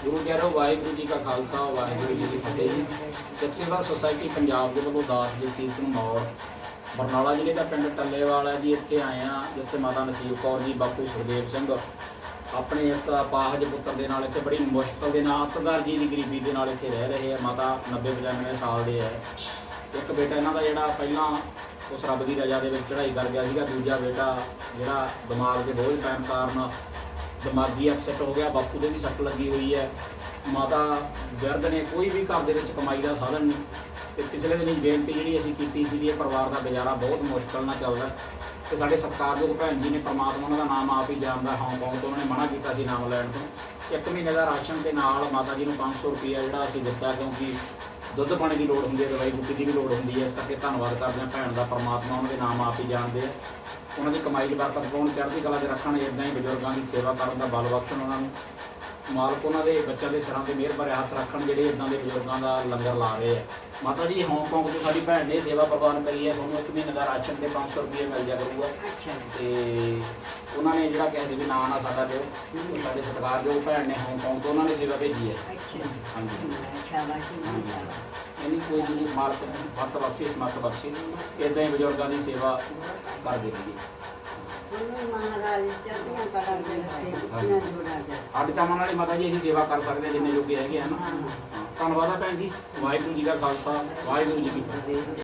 ਗੁਰੂ ਪਿਆਰੋ ਵਾਹਿਗੁਰੂ ਜੀ ਕਾ ਖਾਲਸਾ, ਵਾਹਿਗੁਰੂ ਜੀ ਕੀ ਫਤਿਹ ਜੀ। ਸਿੱਖ ਸੇਵਾ ਸੁਸਾਇਟੀ ਪੰਜਾਬ ਦੇ ਵੱਲੋਂ ਦਾਸ ਜੀ ਸੀਸ ਮੌੜ, ਬਰਨਾਲਾ ਜ਼ਿਲ੍ਹੇ ਦਾ ਪਿੰਡ ਟੱਲੇਵਾਲ ਹੈ ਜੀ। ਇੱਥੇ ਆਏ ਆ ਜਿੱਥੇ ਮਾਤਾ ਨਸੀਬ ਕੌਰ ਜੀ, ਬਾਪੂ ਸੁਖਦੇਵ ਸਿੰਘ ਆਪਣੇ ਇੱਕ ਪਾਹਜ ਪੁੱਤਰ ਦੇ ਨਾਲ ਇੱਥੇ ਬੜੀ ਮੁਸ਼ਕਲ ਦੇ ਨਾਲ ਅਤਗਰ ਜੀ ਦੀ ਗਰੀਬੀ ਦੇ ਨਾਲ ਇੱਥੇ ਰਹਿ ਰਹੇ ਆ ਮਾਤਾ 90 95 ਸਾਲ ਦੇ ਹੈ। ਇੱਕ ਬੇਟਾ ਇਹਨਾਂ ਦਾ ਜਿਹੜਾ ਪਹਿਲਾਂ ਉਸ ਰੱਬ ਦੀ ਰਜ਼ਾ ਦੇ ਵਿੱਚ ਚੜ੍ਹਾਈ ਕਰ ਗਿਆ ਸੀਗਾ। ਦੂਜਾ ਬੇਟਾ ਜਿਹੜਾ ਦਿਮਾਗ ਦੇ ਬੋਝ ਪੈਣ ਕਾਰਨ ਦਿਮਾਗੀ ਅਪਸੈਟ ਹੋ ਗਿਆ, ਬਾਪੂ ਦੇ ਵੀ ਸੱਟ ਲੱਗੀ ਹੋਈ ਹੈ। ਮਾਤਾ ਵਿਰਧ ਨੇ ਕੋਈ ਵੀ ਘਰ ਦੇ ਵਿੱਚ ਕਮਾਈ ਦਾ ਸਾਧਨ ਨਹੀਂ। ਤੇ ਪਿਛਲੇ ਦਿਨੀ ਬੇਨਤੀ ਜਿਹੜੀ ਅਸੀਂ ਕੀਤੀ ਸੀ ਵੀ ਇਹ ਪਰਿਵਾਰ ਦਾ ਗੁਜ਼ਾਰਾ ਬਹੁਤ ਮੁਸ਼ਕਲ ਨਾਲ ਚੱਲਦਾ ਹੈ। ਤੇ ਸਾਡੇ ਸਤਿਕਾਰਯੋਗ ਭੈਣ ਜੀ ਨੇ ਪਰਮਾਤਮਾ ਉਹਨਾਂ ਦਾ ਨਾਮ ਆਪ ਹੀ ਜਾਣਦਾ ਹਾਂਗਕਾਂਗ ਤੋਂ ਉਹਨਾਂ ਨੇ ਮਨਾ ਕੀਤਾ ਸੀ ਨਾਮ ਲੈਣ ਤੋਂ। ਇੱਕ ਮਹੀਨੇ ਦਾ ਰਾਸ਼ਨ ਦੇ ਨਾਲ ਮਾਤਾ ਜੀ ਨੂੰ 500 ਰੁਪਇਆ ਜਿਹੜਾ ਅਸੀਂ ਦਿੱਤਾ, ਕਿਉਂਕਿ ਦੁੱਧ ਪਾਣੀ ਦੀ ਲੋੜ ਹੁੰਦੀ ਹੈ, ਦਵਾਈ ਬੂਟੀ ਦੀ ਵੀ ਲੋੜ ਹੁੰਦੀ ਹੈ। ਇਸ ਕਰਕੇ ਧੰਨਵਾਦ ਕਰਦੇ ਹਾਂ ਭੈਣ ਦਾ, ਪਰਮਾਤਮਾ ਉਹਨਾਂ ਦੇ ਨਾਮ ਆਪ ਹੀ ਜਾਣਦੇ ਆ। ਉਹਨਾਂ ਦੀ ਕਮਾਈ ਦੀ ਬਰਕਤ ਪਾਉਣ ਚੜ੍ਹਦੀ ਕਲਾ ਦੇ ਰੱਖਣ ਇਦਾਂ ਹੀ ਬਜ਼ੁਰਗਾਂ ਦੀ ਸੇਵਾ ਕਰਨ ਦਾ ਬਲ ਬਖਸ਼ਣ ਉਹਨਾਂ ਨੂੰ। ਮਾਲਕ ਉਹਨਾਂ ਦੇ ਬੱਚਿਆਂ ਦੇ ਸਿਰਾਂ ਤੇ ਮਿਹਰ ਭਰੇ ਹੱਥ ਰੱਖਣ ਜਿਹੜੇ ਇਦਾਂ ਦੇ ਬਜ਼ੁਰਗਾਂ ਦਾ ਲੰਗਰ ਲਾ ਰਹੇ ਆ। ਮਾਤਾ ਜੀ ਹਾਂਗਕਾਂਗ ਤੋਂ ਸਾਡੀ ਭੈਣ ਨੇ ਸੇਵਾ ਪ੍ਰਵਾਨ ਕਰੀ ਹੈ। ਤੁਹਾਨੂੰ ਇੱਕ ਮਹੀਨੇ ਦਾ ਰਾਸ਼ਨ ਤੇ 500 ਰੁਪਏ ਮਿਲ ਜਾ ਕਰੂਗਾ। ਤੇ ਉਹਨਾਂ ਨੇ ਜਿਹੜਾ ਕਿਸੇ ਦੇ ਵੀ ਨਾਂ ਨਾ ਸਾਡਾ ਦਿਓ ਸਾਡੇ ਸਤਿਕਾਰਯੋਗ ਭੈਣ ਨੇ ਹਾਂਗਕਾਂਗ ਤੋਂ ਉਹਨਾਂ ਨੇ ਸੇਵਾ ਭੇਜੀ ਹੈ। ਅੱਛਾ। ਹਾਂਜੀ। ਸ਼ਾਬਾਸ਼ ਜੀ ਇੰਨੀ ਕੋਈ ਜਿਹੜੀ ਮਾਲਕ ਵਕਤ ਬਖਸ਼ੀ ਸਮਰਥ ਬਖਸ਼ੀ ਇਦਾਂ ਹੀ ਬਜ਼ੁਰਗਾਂ ਦੀ ਸੇਵਾ ਕਰਦੇ ਰਹੀਏ। ਚਾਵਾਂ ਨਾਲ ਹੀ ਮਾਤਾ ਜੀ ਅਸੀਂ ਸੇਵਾ ਕਰ ਸਕਦੇ ਜਿੰਨੇ ਜੋਗੇ ਹੈਗੇ ਹਨ ਧੰਨਵਾਦ ਆ ਭੈਣ ਜੀ। ਵਾਹਿਗੁਰੂ ਜੀ ਦਾ ਖਾਲਸਾ ਵਾਹਿਗੁਰੂ ਜੀ ਕੀ ਫਤਿਹ।